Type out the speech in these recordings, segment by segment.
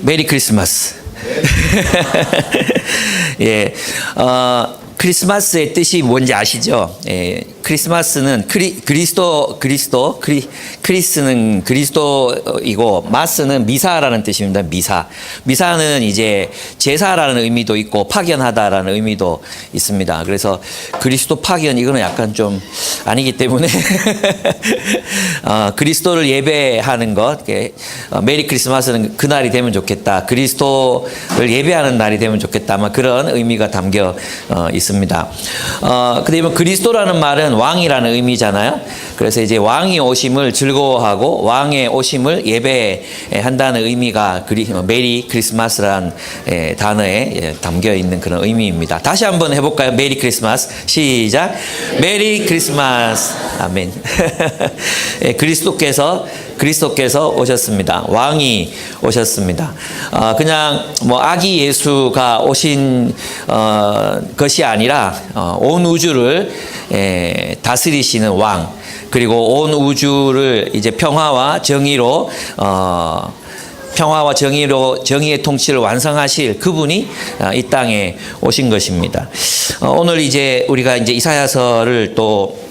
메리 크리스마스. 예, 어, 크리스마스의 뜻이 뭔지 아시죠? 예, 크리스마스는 크리, 그리스도, 그리스도, 크리, 크리스는 그리스도이고, 마스는 미사라는 뜻입니다. 미사. 미사는 이제 제사라는 의미도 있고, 파견하다라는 의미도 있습니다. 그래서 그리스도 파견, 이거는 약간 좀 아니기 때문에, 어, 그리스도를 예배하는 것, 어, 메리 크리스마스는 그날이 되면 좋겠다. 그리스도를 예배하는 날이 되면 좋겠다. 아마 그런 의미가 담겨 어, 있습니다. 어, 그다음에 그리스도라는 말은 왕이라는 의미잖아요. 그래서 이제 왕이 오심을 즐거워하고 왕의 오심을 예배한다는 의미가 그리, 메리 크리스마스라는 예, 단어에 예, 담겨 있는 그런 의미입니다. 다시 한번 해볼까요? 메리 크리스마스 시작. 메리 크리스마스 아멘. 예, 그리스도께서 그리스도께서 오셨습니다. 왕이 오셨습니다. 어, 그냥 뭐 아기 예수가 오신 어, 것이 아니라 어, 온 우주를 에, 다스리시는 왕 그리고 온 우주를 이제 평화와 정의로 어, 평화와 정의로 정의의 통치를 완성하실 그분이 아, 이 땅에 오신 것입니다. 어, 오늘 이제 우리가 이제 이사야서를 또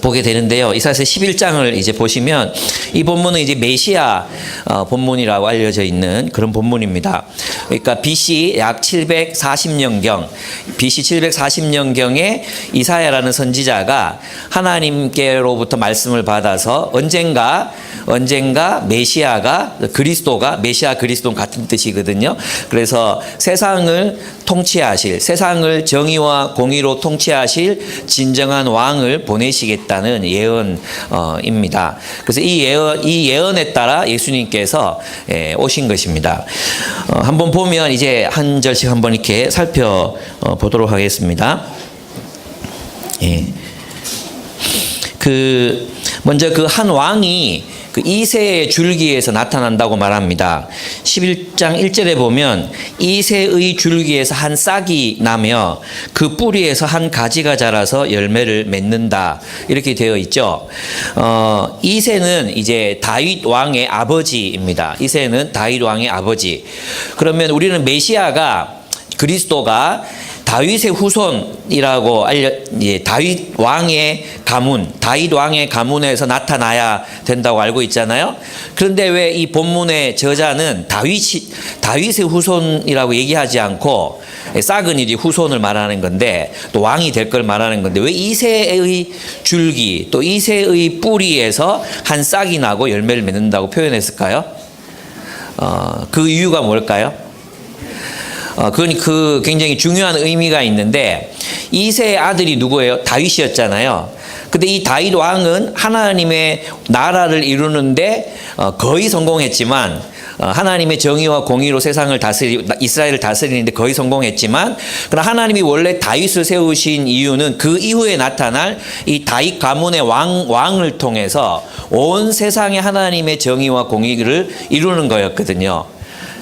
보게 되는데요. 이사야서 11장을 이제 보시면 이 본문은 이제 메시아 어, 본문이라고 알려져 있는 그런 본문입니다. 그러니까 BC 약 740년경, BC 740년경에 이사야라는 선지자가 하나님께로부터 말씀을 받아서 언젠가 언젠가 메시아가 그리스도가 메시아 그리스도 같은 뜻이거든요. 그래서 세상을 통치하실 세상을 정의와 공의로 통치하실 진정한 왕을 보내시 겠다는 예언입니다. 그래서 이 예언 이 예언에 따라 예수님께서 예, 오신 것입니다. 어, 한번 보면 이제 한 절씩 한번 이렇게 살펴 어, 보도록 하겠습니다. 예. 그 먼저 그 한 왕이 그 이세의 줄기에서 나타난다고 말합니다. 11장 1절에 보면 이세의 줄기에서 한 싹이 나며 그 뿌리에서 한 가지가 자라서 열매를 맺는다. 이렇게 되어 있죠. 어, 이세는 이제 다윗 왕의 아버지입니다. 이세는 다윗 왕의 아버지. 그러면 우리는 메시아가 그리스도가 다윗의 후손이라고 알려 예, 다윗 왕의 가문, 다윗 왕의 가문에서 나타나야 된다고 알고 있잖아요. 그런데 왜 이 본문의 저자는 다윗이 다윗의 후손이라고 얘기하지 않고 이제 후손을 말하는 건데 또 왕이 될 걸 말하는 건데 왜 이세의 줄기 또 이세의 뿌리에서 한 싹이 나고 열매를 맺는다고 표현했을까요? 어, 그 이유가 뭘까요? 어, 그건 그 굉장히 중요한 의미가 있는데 이세의 아들이 누구예요? 다윗이었잖아요. 근데 이 다윗 왕은 하나님의 나라를 이루는데 어, 거의 성공했지만 어, 하나님의 정의와 공의로 세상을 다스리 이스라엘을 다스리는데 거의 성공했지만 그러나 하나님이 원래 다윗을 세우신 이유는 그 이후에 나타날 이 다윗 가문의 왕 왕을 통해서 온 세상에 하나님의 정의와 공의를 이루는 거였거든요.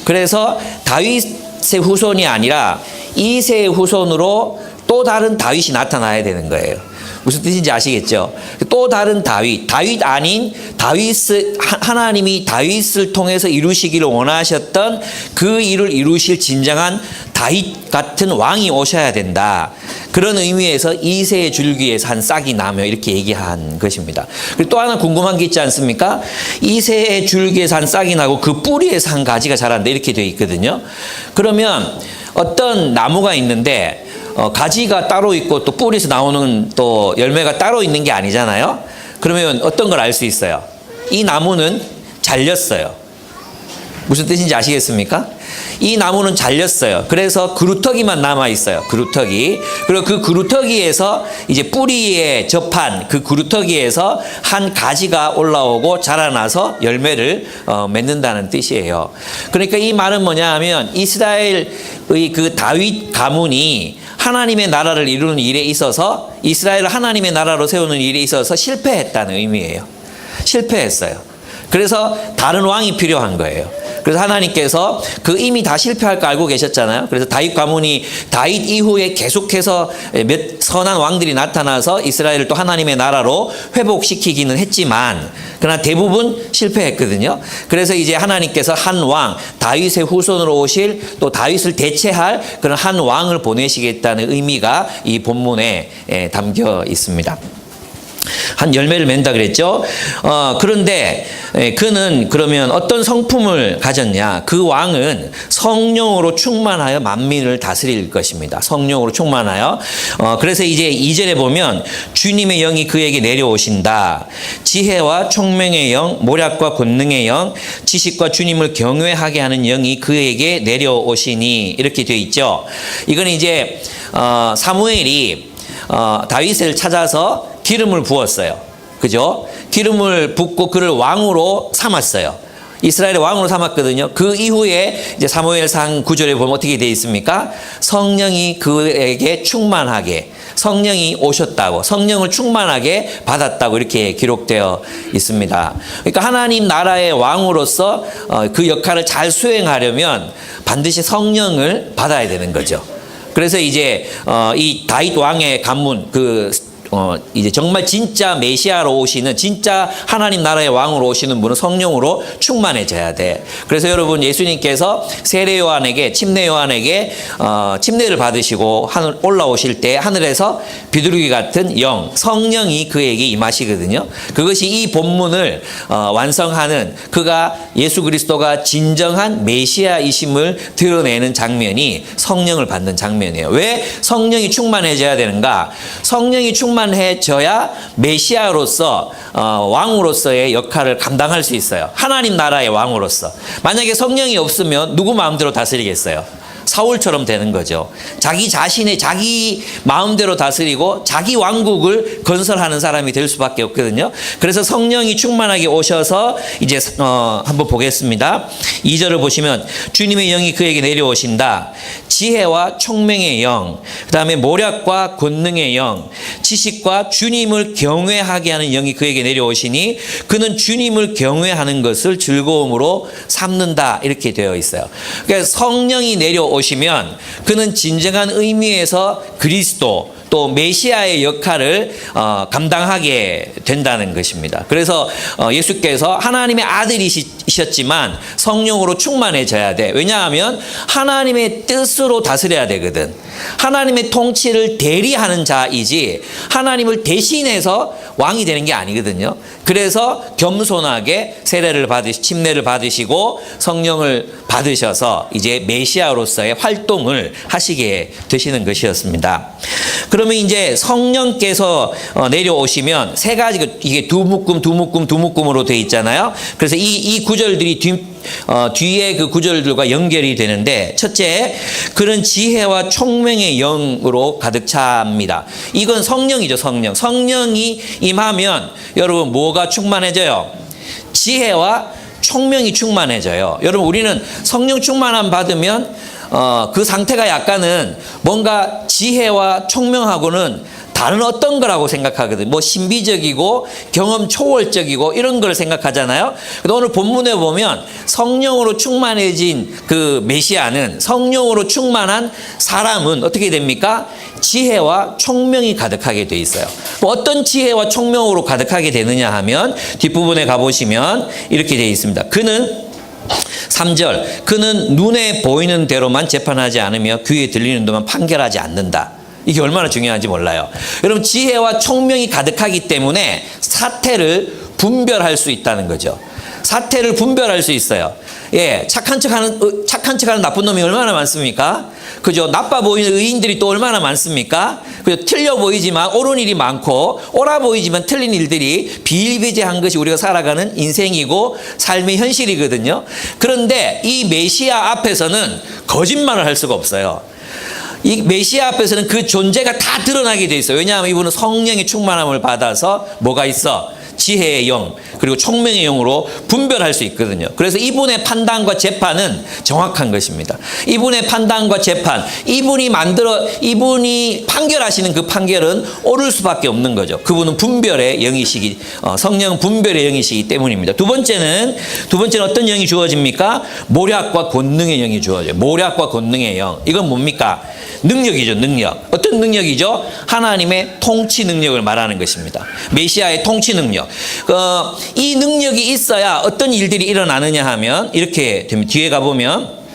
그래서 다윗 세 후손이 아니라 이세의 후손으로 또 다른 다윗이 나타나야 되는 거예요. 무슨 뜻인지 아시겠죠? 또 다른 다윗, 다윗 아닌 다윗을 하나님이 다윗을 통해서 이루시기를 원하셨던 그 일을 이루실 진정한 다윗 같은 왕이 오셔야 된다. 그런 의미에서 이세의 줄기에서 한 싹이 나며 이렇게 얘기한 것입니다. 그리고 또 하나 궁금한 게 있지 않습니까? 이세의 줄기에서 한 싹이 나고 그 뿌리에서 한 가지가 자란다 이렇게 되어 있거든요. 그러면 어떤 나무가 있는데 어, 가지가 따로 있고 또 뿌리에서 나오는 또 열매가 따로 있는 게 아니잖아요. 그러면 어떤 걸 알 수 있어요? 이 나무는 잘렸어요. 무슨 뜻인지 아시겠습니까? 이 나무는 잘렸어요. 그래서 그루터기만 남아 있어요. 그루터기. 그리고 그 그루터기에서 이제 뿌리에 접한 그 그루터기에서 한 가지가 올라오고 자라나서 열매를 어, 맺는다는 뜻이에요. 그러니까 이 말은 뭐냐 하면 이스라엘의 그 다윗 가문이 하나님의 나라를 이루는 일에 있어서 이스라엘을 하나님의 나라로 세우는 일에 있어서 실패했다는 의미예요. 실패했어요. 그래서 다른 왕이 필요한 거예요. 그래서 하나님께서 그 이미 다 실패할 거 알고 계셨잖아요. 그래서 다윗 가문이 다윗 이후에 계속해서 몇 선한 왕들이 나타나서 이스라엘을 또 하나님의 나라로 회복시키기는 했지만 그러나 대부분 실패했거든요. 그래서 이제 하나님께서 한 왕 다윗의 후손으로 오실 또 다윗을 대체할 그런 한 왕을 보내시겠다는 의미가 이 본문에 예, 담겨 있습니다. 한 열매를 맺는다 그랬죠. 어, 그런데 에, 그는 그러면 어떤 성품을 가졌냐? 그 왕은 성령으로 충만하여 만민을 다스릴 것입니다. 성령으로 충만하여. 어, 그래서 이제 2절에 보면 주님의 영이 그에게 내려오신다. 지혜와 총명의 영, 모략과 권능의 영, 지식과 주님을 경외하게 하는 영이 그에게 내려오시니 이렇게 되어 있죠. 이건 이제 어, 사무엘이 어, 다윗을 찾아서 기름을 부었어요. 그죠? 기름을 붓고 그를 왕으로 삼았어요. 이스라엘의 왕으로 삼았거든요. 그 이후에 이제 사무엘상 9절에 보면 어떻게 되어 있습니까? 성령이 그에게 충만하게 성령이 오셨다고 성령을 충만하게 받았다고 이렇게 기록되어 있습니다. 그러니까 하나님 나라의 왕으로서 어, 그 역할을 잘 수행하려면 반드시 성령을 받아야 되는 거죠. 그래서 이제 어, 이 다윗 왕의 가문 그 어, 이제 정말 진짜 메시아로 오시는 진짜 하나님 나라의 왕으로 오시는 분은 성령으로 충만해져야 돼. 그래서 여러분 예수님께서 세례 요한에게 침례 요한에게 어, 침례를 받으시고 하늘 올라오실 때 하늘에서 비둘기 같은 영 성령이 그에게 임하시거든요. 그것이 이 본문을 어, 완성하는 그가 예수 그리스도가 진정한 메시아이심을 드러내는 장면이 성령을 받는 장면이에요. 왜 성령이 충만해져야 되는가? 성령이 충만 해져야 메시아로서 어, 왕으로서의 역할을 감당할 수 있어요. 하나님 나라의 왕으로서. 만약에 성령이 없으면 누구 마음대로 다스리겠어요? 사울처럼 되는 거죠. 자기 자신의 자기 마음대로 다스리고 자기 왕국을 건설하는 사람이 될 수밖에 없거든요. 그래서 성령이 충만하게 오셔서 이제 어, 한번 보겠습니다. 2절을 보시면 주님의 영이 그에게 내려오신다. 지혜와 총명의 영, 그다음에 모략과 권능의 영, 지식과 주님을 경외하게 하는 영이 그에게 내려오시니 그는 주님을 경외하는 것을 즐거움으로 삼는다 이렇게 되어 있어요. 그러니까 성령이 내려오 시면 그는 진정한 의미에서 그리스도 또 메시아의 역할을 어, 감당하게 된다는 것입니다. 그래서 어, 예수께서 하나님의 아들이셨지만 성령으로 충만해져야 돼. 왜냐하면 하나님의 뜻으로 다스려야 되거든. 하나님의 통치를 대리하는 자이지 하나님을 대신해서 왕이 되는 게 아니거든요. 그래서 겸손하게 세례를 받으시 침례를 받으시고 성령을 받으셔서 이제 메시아로서의 활동을 하시게 되시는 것이었습니다. 그러면 이제 성령께서 어, 내려오시면 세 가지 이게 두 묶음 두 묶음 두 묶음으로 되어 있잖아요. 그래서 이, 이 구절들이 뒤, 어, 뒤에 그 구절들과 연결이 되는데 첫째 그런 지혜와 총명의 영으로 가득 찹니다. 이건 성령이죠 성령. 성령이 임하면 여러분 뭐가 충만해져요? 지혜와 총명이 충만해져요. 여러분 우리는 성령 충만함 받으면 어, 그 상태가 약간은 뭔가 지혜와 총명하고는 다른 어떤 거라고 생각하거든요. 뭐 신비적이고 경험 초월적이고 이런 걸 생각하잖아요. 근데 오늘 본문에 보면 성령으로 충만해진 그 메시아는 성령으로 충만한 사람은 어떻게 됩니까? 지혜와 총명이 가득하게 돼 있어요. 뭐 어떤 지혜와 총명으로 가득하게 되느냐 하면 뒷부분에 가보시면 이렇게 되어 있습니다. 그는 3절 그는 눈에 보이는 대로만 재판하지 않으며 귀에 들리는 동안 판결하지 않는다. 이게 얼마나 중요한지 몰라요. 여러분 지혜와 총명이 가득하기 때문에 사태를 분별할 수 있다는 거죠. 사태를 분별할 수 있어요. 예, 착한 척하는 어, 착한 척하는 나쁜 놈이 얼마나 많습니까? 그죠? 나빠 보이는 의인들이 또 얼마나 많습니까? 그죠? 틀려 보이지만 옳은 일이 많고 옳아 보이지만 틀린 일들이 비일비재한 것이 우리가 살아가는 인생이고 삶의 현실이거든요. 그런데 이 메시아 앞에서는 거짓말을 할 수가 없어요. 이 메시아 앞에서는 그 존재가 다 드러나게 돼 있어요. 왜냐하면 이분은 성령의 충만함을 받아서 뭐가 있어? 지혜의 영 그리고 총명의 영으로 분별할 수 있거든요. 그래서 이분의 판단과 재판은 정확한 것입니다. 이분의 판단과 재판, 이분이 만들어 이분이 판결하시는 그 판결은 옳을 수밖에 없는 거죠. 그분은 분별의 영이시기 어, 성령 분별의 영이시기 때문입니다. 두 번째는 두 번째는 어떤 영이 주어집니까? 모략과 권능의 영이 주어져요. 모략과 권능의 영. 이건 뭡니까? 능력이죠, 능력. 어떤 능력이죠? 하나님의 통치 능력을 말하는 것입니다. 메시아의 통치 능력. 어, 이 능력이 있어야 어떤 일들이 일어나느냐 하면 이렇게 됩니다. 뒤에 가보면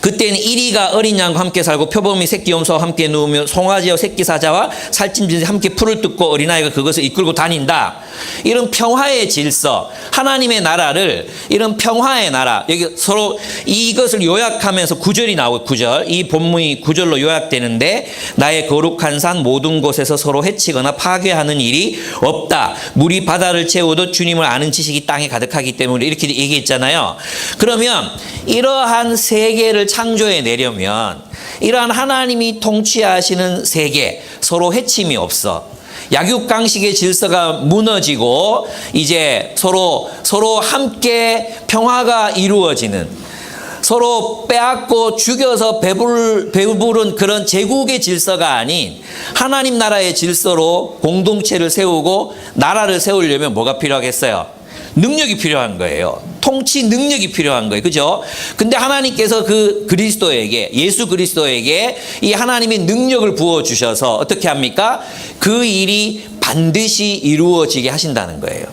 그때는 이리가 어린 양과 함께 살고 표범이 새끼 염소와 함께 누우며 송아지와 새끼 사자와 살찐 함께 풀을 뜯고 어린아이가 그것을 이끌고 다닌다. 이런 평화의 질서, 하나님의 나라를 이런 평화의 나라 여기 서로 이것을 요약하면서 구절이 나오고 구절 이 본문이 구절로 요약되는데 나의 거룩한 산 모든 곳에서 서로 해치거나 파괴하는 일이 없다. 물이 바다를 채우듯 주님을 아는 지식이 땅에 가득하기 때문에 이렇게 얘기했잖아요. 그러면 이러한 세계를 창조해 내려면 이러한 하나님이 통치하시는 세계 서로 해침이 없어. 약육강식의 질서가 무너지고 이제 서로 서로 함께 평화가 이루어지는 서로 빼앗고 죽여서 배불, 배부른 그런 제국의 질서가 아닌 하나님 나라의 질서로 공동체를 세우고 나라를 세우려면 뭐가 필요하겠어요? 능력이 필요한 거예요. 통치 능력이 필요한 거예요. 그죠? 근데 하나님께서 그 그리스도에게, 예수 그리스도에게 이 하나님의 능력을 부어주셔서 어떻게 합니까? 그 일이 반드시 이루어지게 하신다는 거예요.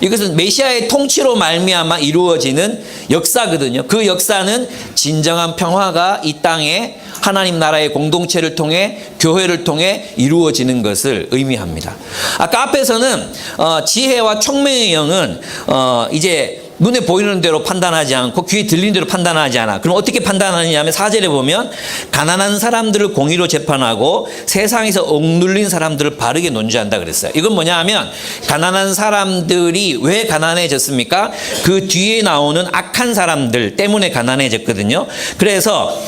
이것은 메시아의 통치로 말미암아 이루어지는 역사거든요. 그 역사는 진정한 평화가 이 땅에 하나님 나라의 공동체를 통해 교회를 통해 이루어지는 것을 의미합니다. 아까 앞에서는 어, 지혜와 총명의 영은 어, 이제 눈에 보이는 대로 판단하지 않고 귀에 들리는 대로 판단하지 않아. 그럼 어떻게 판단하느냐면 사절에 보면 가난한 사람들을 공의로 재판하고 세상에서 억눌린 사람들을 바르게 논지한다 그랬어요. 이건 뭐냐 하면 가난한 사람들이 왜 가난해졌습니까? 그 뒤에 나오는 악한 사람들 때문에 가난해졌거든요. 그래서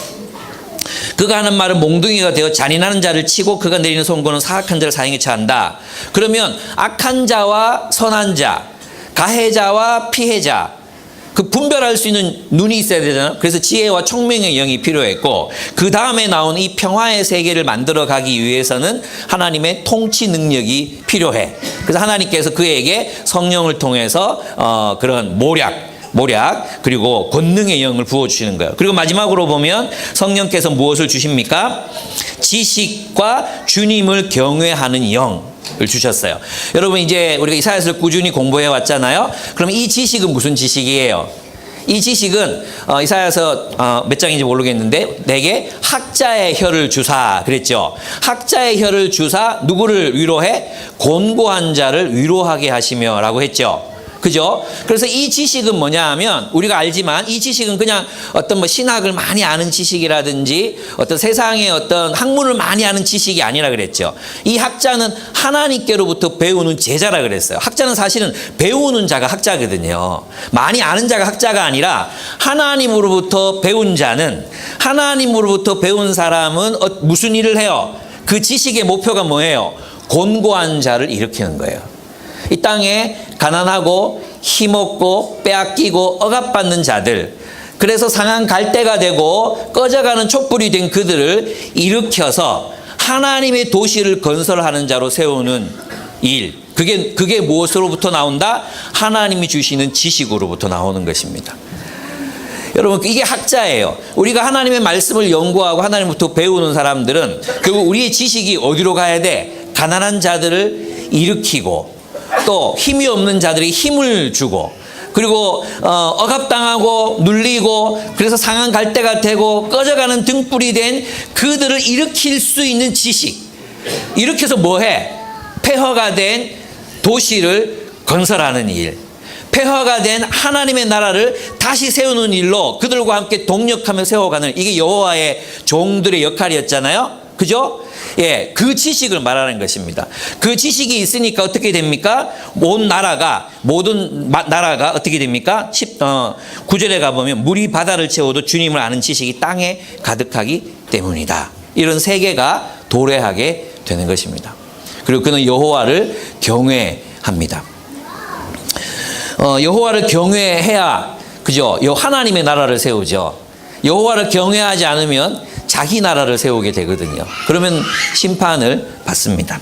그가 하는 말은 몽둥이가 되어 잔인하는 자를 치고 그가 내리는 선고는 사악한 자를 사형에 처한다. 그러면 악한 자와 선한 자, 가해자와 피해자 그 분별할 수 있는 눈이 있어야 되잖아요. 그래서 지혜와 총명의 영이 필요했고 그 다음에 나온 이 평화의 세계를 만들어 가기 위해서는 하나님의 통치 능력이 필요해. 그래서 하나님께서 그에게 성령을 통해서 어, 그런 모략 모략 그리고 권능의 영을 부어 주시는 거예요. 그리고 마지막으로 보면 성령께서 무엇을 주십니까? 지식과 주님을 경외하는 영 을 주셨어요. 여러분 이제 우리가 이사야서를 꾸준히 공부해 왔잖아요. 그럼 이 지식은 무슨 지식이에요? 이 지식은 어, 이사야서 어, 몇 장인지 모르겠는데 내게 학자의 혀를 주사 그랬죠. 학자의 혀를 주사 누구를 위로해? 곤고한 자를 위로하게 하시며라고 했죠. 그죠? 그래서 이 지식은 뭐냐 하면 우리가 알지만 이 지식은 그냥 어떤 뭐 신학을 많이 아는 지식이라든지 어떤 세상의 어떤 학문을 많이 아는 지식이 아니라 그랬죠. 이 학자는 하나님께로부터 배우는 제자라 그랬어요. 학자는 사실은 배우는 자가 학자거든요. 많이 아는 자가 학자가 아니라 하나님으로부터 배운 자는 하나님으로부터 배운 사람은 어- 무슨 일을 해요? 그 지식의 목표가 뭐예요? 곤고한 자를 일으키는 거예요. 이 땅에 가난하고 힘없고 빼앗기고 억압받는 자들 그래서 상한 갈대가 되고 꺼져가는 촛불이 된 그들을 일으켜서 하나님의 도시를 건설하는 자로 세우는 일 그게 그게 무엇으로부터 나온다? 하나님이 주시는 지식으로부터 나오는 것입니다. 여러분 이게 학자예요. 우리가 하나님의 말씀을 연구하고 하나님부터 배우는 사람들은 결국 우리의 지식이 어디로 가야 돼? 가난한 자들을 일으키고 또 힘이 없는 자들이 힘을 주고 그리고 어, 억압당하고 눌리고 그래서 상한 갈대가 되고 꺼져가는 등불이 된 그들을 일으킬 수 있는 지식 일으켜서 뭐해? 폐허가 된 도시를 건설하는 일 폐허가 된 하나님의 나라를 다시 세우는 일로 그들과 함께 동력하며 세워가는 이게 여호와의 종들의 역할이었잖아요. 그죠? 예, 그 지식을 말하는 것입니다. 그 지식이 있으니까 어떻게 됩니까? 온 나라가 모든 마- 나라가 어떻게 됩니까? 10, 어, 9절에 가보면 물이 바다를 채워도 주님을 아는 지식이 땅에 가득하기 때문이다. 이런 세계가 도래하게 되는 것입니다. 그리고 그는 여호와를 경외 합니다. 어, 여호와를 경외해야 그죠? 요 하나님의 나라를 세우죠. 여호와를 경외하지 않으면 자기 나라를 세우게 되거든요. 그러면 심판을 받습니다.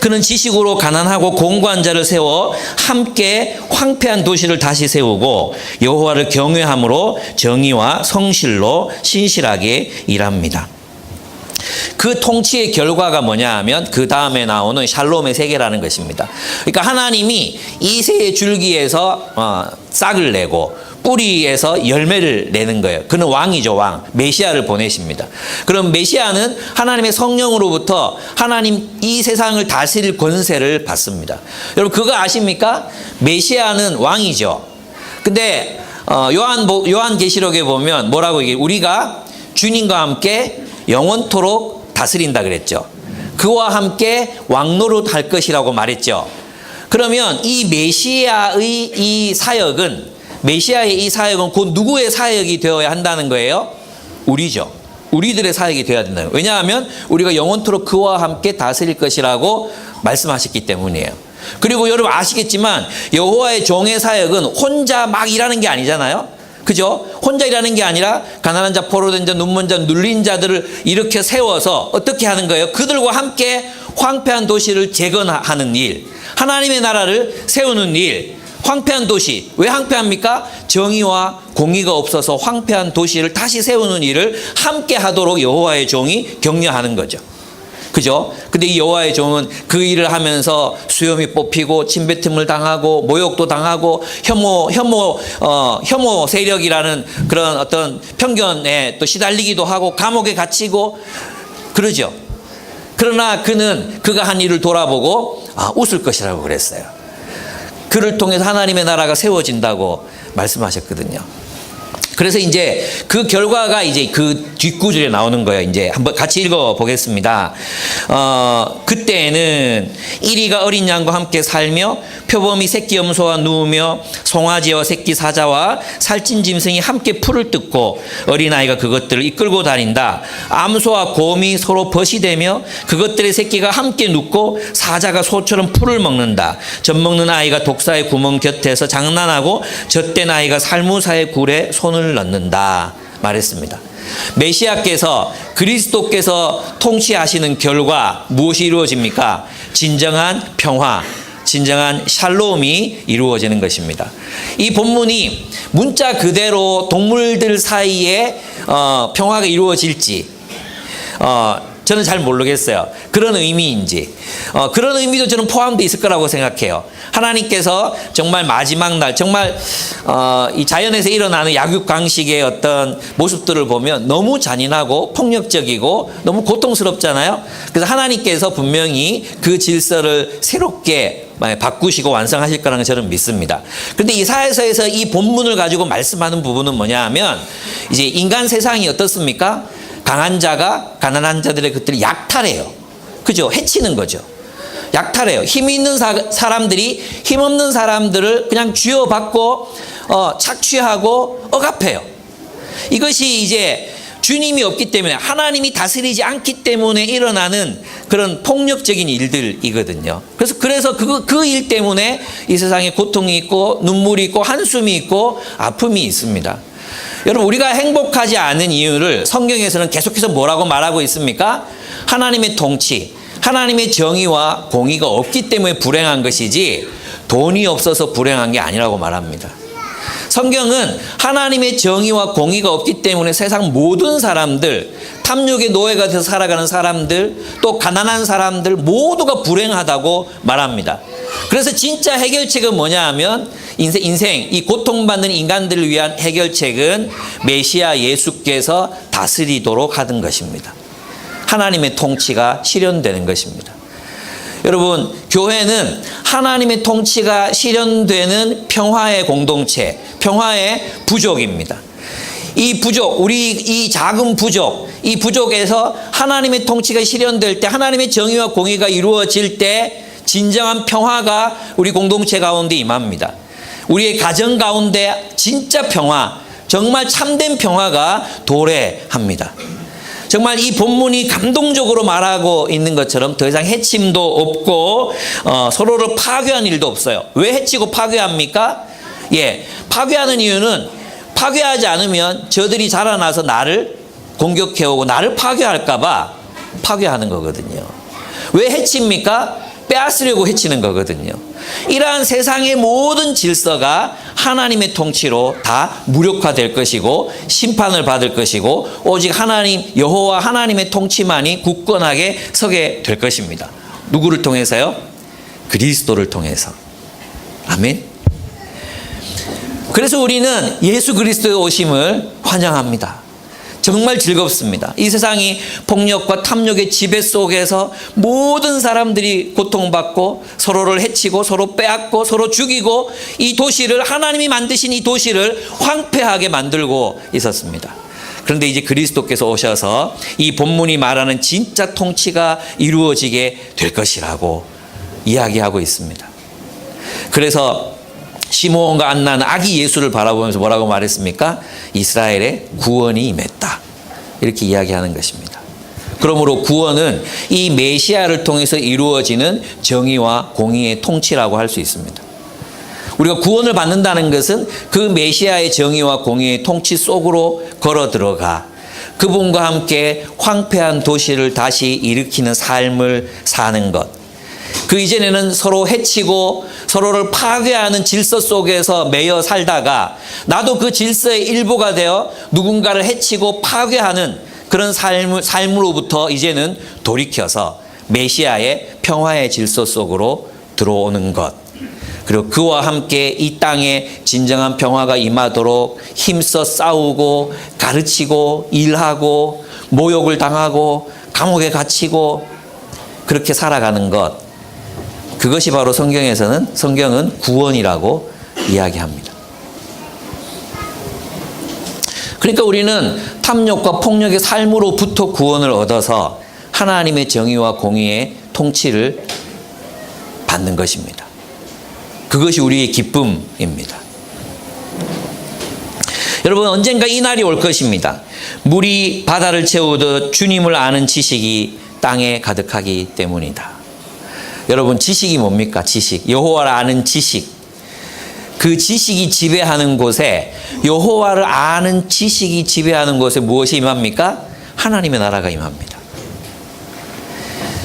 그는 지식으로 가난하고 공고한 자를 세워 함께 황폐한 도시를 다시 세우고 여호와를 경외함으로 정의와 성실로 신실하게 일합니다. 그 통치의 결과가 뭐냐 하면 그 다음에 나오는 샬롬의 세계라는 것입니다. 그러니까 하나님이 이 세의 줄기에서 어, 싹을 내고 뿌리에서 열매를 내는 거예요. 그는 왕이죠, 왕. 메시아를 보내십니다. 그럼 메시아는 하나님의 성령으로부터 하나님 이 세상을 다스릴 권세를 받습니다. 여러분 그거 아십니까? 메시아는 왕이죠. 근데 어, 요한 요한 계시록에 보면 뭐라고 얘기? 우리가 주님과 함께 영원토록 다스린다 그랬죠. 그와 함께 왕노릇 할 것이라고 말했죠. 그러면 이 메시아의 이 사역은 메시아의 이 사역은 곧 누구의 사역이 되어야 한다는 거예요? 우리죠. 우리들의 사역이 되어야 거예요. 왜냐하면 우리가 영원토록 그와 함께 다스릴 것이라고 말씀하셨기 때문이에요. 그리고 여러분 아시겠지만 여호와의 종의 사역은 혼자 막 일하는 게 아니잖아요. 그죠? 혼자 일하는 게 아니라 가난한 자, 포로된 자, 눈먼 자, 눌린 자들을 이렇게 세워서 어떻게 하는 거예요? 그들과 함께 황폐한 도시를 재건하는 일, 하나님의 나라를 세우는 일, 황폐한 도시 왜 황폐합니까? 정의와 공의가 없어서 황폐한 도시를 다시 세우는 일을 함께 하도록 여호와의 종이 격려하는 거죠. 그죠? 근데 이 여호와의 종은 그 일을 하면서 수염이 뽑히고 침뱉음을 당하고 모욕도 당하고 혐오 혐오 어 혐오 세력이라는 그런 어떤 편견에 또 시달리기도 하고 감옥에 갇히고 그러죠. 그러나 그는 그가 한 일을 돌아보고 아, 웃을 것이라고 그랬어요. 그를 통해서 하나님의 나라가 세워진다고 말씀하셨거든요. 그래서 이제 그 결과가 이제 그 뒷구절에 나오는 거예요. 이제 한번 같이 읽어 보겠습니다. 어, 그때에는 이리가 어린 양과 함께 살며 표범이 새끼 염소와 누우며 송아지와 새끼 사자와 살찐 짐승이 함께 풀을 뜯고 어린아이가 그것들을 이끌고 다닌다. 암소와 곰이 서로 벗이 되며 그것들의 새끼가 함께 눕고 사자가 소처럼 풀을 먹는다. 젖 먹는 아이가 독사의 구멍 곁에서 장난하고 젖된 아이가 살무사의 굴에 손을 넣는다. 말했습니다. 메시아께서 그리스도께서 통치하시는 결과 무엇이 이루어집니까? 진정한 평화, 진정한 샬롬이 이루어지는 것입니다. 이 본문이 문자 그대로 동물들 사이에 어, 평화가 이루어질지 어, 저는 잘 모르겠어요. 그런 의미인지. 어, 그런 의미도 저는 포함되어 있을 거라고 생각해요. 하나님께서 정말 마지막 날, 정말, 어, 이 자연에서 일어나는 약육강식의 어떤 모습들을 보면 너무 잔인하고 폭력적이고 너무 고통스럽잖아요. 그래서 하나님께서 분명히 그 질서를 새롭게 바꾸시고 완성하실 거라는 저는 믿습니다. 그런데 이사에서에서 이 본문을 가지고 말씀하는 부분은 뭐냐 하면 이제 인간 세상이 어떻습니까? 강한 자가 가난한 자들의 것들을 약탈해요. 그죠? 해치는 거죠. 약탈해요. 힘 있는 사, 람들이 힘 없는 사람들을 그냥 쥐어받고 어, 착취하고 억압해요. 이것이 이제 주님이 없기 때문에 하나님이 다스리지 않기 때문에 일어나는 그런 폭력적인 일들이거든요. 그래서 그래서 그 그 일 때문에 이 세상에 고통이 있고 눈물이 있고 한숨이 있고 아픔이 있습니다. 여러분 우리가 행복하지 않은 이유를 성경에서는 계속해서 뭐라고 말하고 있습니까? 하나님의 통치, 하나님의 정의와 공의가 없기 때문에 불행한 것이지 돈이 없어서 불행한 게 아니라고 말합니다. 성경은 하나님의 정의와 공의가 없기 때문에 세상 모든 사람들, 탐욕의 노예가 돼서 살아가는 사람들, 또 가난한 사람들 모두가 불행하다고 말합니다. 그래서 진짜 해결책은 뭐냐 하면 인생, 인생, 이 고통받는 인간들을 위한 해결책은 메시아 예수께서 다스리도록 하는 것입니다. 하나님의 통치가 실현되는 것입니다. 여러분, 교회는 하나님의 통치가 실현되는 평화의 공동체, 평화의 부족입니다. 이 부족, 우리 이 작은 부족, 이 부족에서 하나님의 통치가 실현될 때, 하나님의 정의와 공의가 이루어질 때, 진정한 평화가 우리 공동체 가운데 임합니다. 우리의 가정 가운데 진짜 평화, 정말 참된 평화가 도래합니다. 정말 이 본문이 감동적으로 말하고 있는 것처럼 더 이상 해침도 없고 어, 서로를 파괴한 일도 없어요. 왜 해치고 파괴합니까? 예, 파괴하는 이유는 파괴하지 않으면 저들이 자라나서 나를 공격해오고 나를 파괴할까봐 파괴하는 거거든요. 왜 해칩니까? 빼앗으려고 해치는 거거든요. 이러한 세상의 모든 질서가 하나님의 통치로 다 무력화될 것이고 심판을 받을 것이고 오직 하나님 여호와 하나님의 통치만이 굳건하게 서게 될 것입니다. 누구를 통해서요? 그리스도를 통해서. 아멘. 그래서 우리는 예수 그리스도의 오심을 환영합니다. 정말 즐겁습니다. 이 세상이 폭력과 탐욕의 지배 속에서 모든 사람들이 고통받고 서로를 해치고 서로 빼앗고 서로 죽이고 이 도시를 하나님이 만드신 이 도시를 황폐하게 만들고 있었습니다. 그런데 이제 그리스도께서 오셔서 이 본문이 말하는 진짜 통치가 이루어지게 될 것이라고 이야기하고 있습니다. 그래서 시므온과 안나는 아기 예수를 바라보면서 뭐라고 말했습니까? 이스라엘의 구원이 임했다. 이렇게 이야기하는 것입니다. 그러므로 구원은 이 메시아를 통해서 이루어지는 정의와 공의의 통치라고 할 수 있습니다. 우리가 구원을 받는다는 것은 그 메시아의 정의와 공의의 통치 속으로 걸어 들어가 그분과 함께 황폐한 도시를 다시 일으키는 삶을 사는 것. 그 이전에는 서로 해치고 서로를 파괴하는 질서 속에서 매여 살다가 나도 그 질서의 일부가 되어 누군가를 해치고 파괴하는 그런 삶, 삶으로부터 이제는 돌이켜서 메시아의 평화의 질서 속으로 들어오는 것. 그리고 그와 함께 이 땅에 진정한 평화가 임하도록 힘써 싸우고 가르치고 일하고 모욕을 당하고 감옥에 갇히고 그렇게 살아가는 것. 그것이 바로 성경에서는 성경은 구원이라고 이야기합니다. 그러니까 우리는 탐욕과 폭력의 삶으로부터 구원을 얻어서 하나님의 정의와 공의의 통치를 받는 것입니다. 그것이 우리의 기쁨입니다. 여러분 언젠가 이 날이 올 것입니다. 물이 바다를 채우듯 주님을 아는 지식이 땅에 가득하기 때문이다. 여러분 지식이 뭡니까? 지식. 여호와를 아는 지식. 그 지식이 지배하는 곳에 여호와를 아는 지식이 지배하는 곳에 무엇이 임합니까? 하나님의 나라가 임합니다.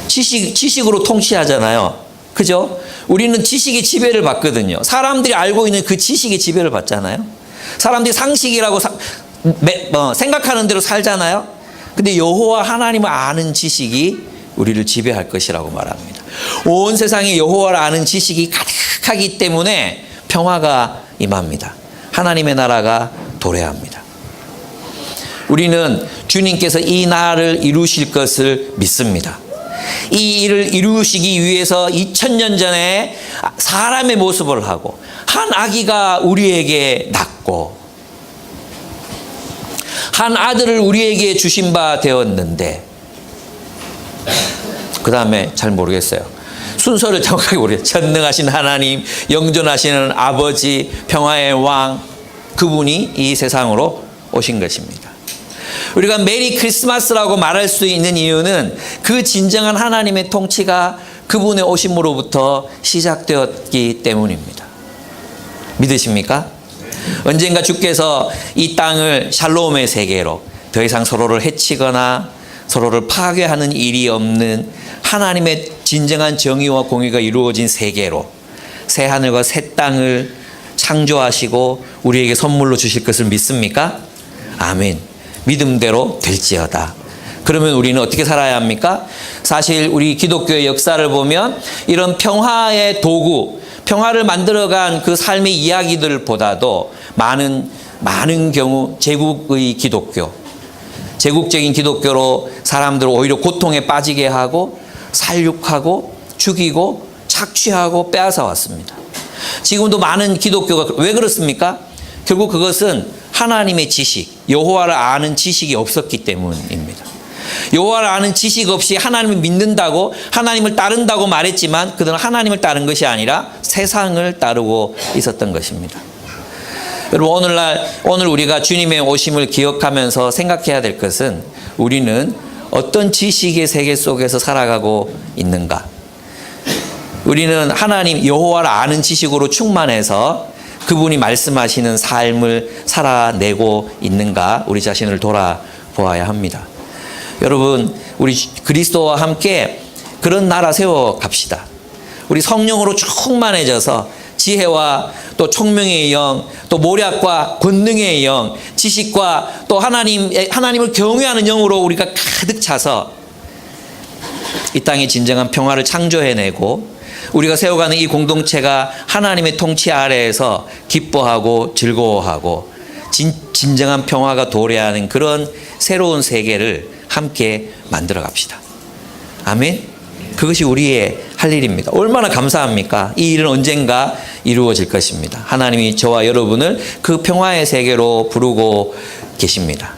지식 지식으로 통치하잖아요. 그죠? 우리는 지식의 지배를 받거든요. 사람들이 알고 있는 그 지식의 지배를 받잖아요. 사람들이 상식이라고 사, 매, 어, 생각하는 대로 살잖아요. 근데 여호와 하나님을 아는 지식이 우리를 지배할 것이라고 말합니다. 온 세상에 여호와를 아는 지식이 가득하기 때문에 평화가 임합니다. 하나님의 나라가 도래합니다. 우리는 주님께서 이 나라를 이루실 것을 믿습니다. 이 일을 이루시기 위해서 2000년 전에 사람의 모습을 하고 한 아기가 우리에게 낳고 한 아들을 우리에게 주신 바 되었는데 그 다음에 잘 모르겠어요. 순서를 정확하게 모르겠어요. 전능하신 하나님, 영존하시는 아버지, 평화의 왕, 그분이 이 세상으로 오신 것입니다. 우리가 메리 크리스마스라고 말할 수 있는 이유는 그 진정한 하나님의 통치가 그분의 오심으로부터 시작되었기 때문입니다. 믿으십니까? 언젠가 주께서 이 땅을 샬롬의 세계로 더 이상 서로를 해치거나 서로를 파괴하는 일이 없는 하나님의 진정한 정의와 공의가 이루어진 세계로 새 하늘과 새 땅을 창조하시고 우리에게 선물로 주실 것을 믿습니까? 아멘. 믿음대로 될지어다. 그러면 우리는 어떻게 살아야 합니까? 사실 우리 기독교의 역사를 보면 이런 평화의 도구, 평화를 만들어간 그 삶의 이야기들보다도 많은 많은 경우 제국의 기독교, 제국적인 기독교로 사람들을 오히려 고통에 빠지게 하고 살육하고 죽이고 착취하고 빼앗아 왔습니다. 지금도 많은 기독교가 왜 그렇습니까? 결국 그것은 하나님의 지식, 여호와를 아는 지식이 없었기 때문입니다. 여호와를 아는 지식 없이 하나님을 믿는다고 하나님을 따른다고 말했지만 그들은 하나님을 따른 것이 아니라 세상을 따르고 있었던 것입니다. 여러분 오늘날 오늘 우리가 주님의 오심을 기억하면서 생각해야 될 것은 우리는 어떤 지식의 세계 속에서 살아가고 있는가? 우리는 하나님 여호와를 아는 지식으로 충만해서 그분이 말씀하시는 삶을 살아내고 있는가? 우리 자신을 돌아보아야 합니다. 여러분, 우리 그리스도와 함께 그런 나라 세워 갑시다. 우리 성령으로 충만해져서 지혜와 또 총명의 영, 또 모략과 권능의 영, 지식과 또 하나님 하나님을 경외하는 영으로 우리가 가득 차서 이 땅에 진정한 평화를 창조해내고 우리가 세워가는 이 공동체가 하나님의 통치 아래에서 기뻐하고 즐거워하고 진, 진정한 평화가 도래하는 그런 새로운 세계를 함께 만들어 갑시다. 아멘. 그것이 우리의 할 일입니다. 얼마나 감사합니까? 이 일은 언젠가 이루어질 것입니다. 하나님이 저와 여러분을 그 평화의 세계로 부르고 계십니다.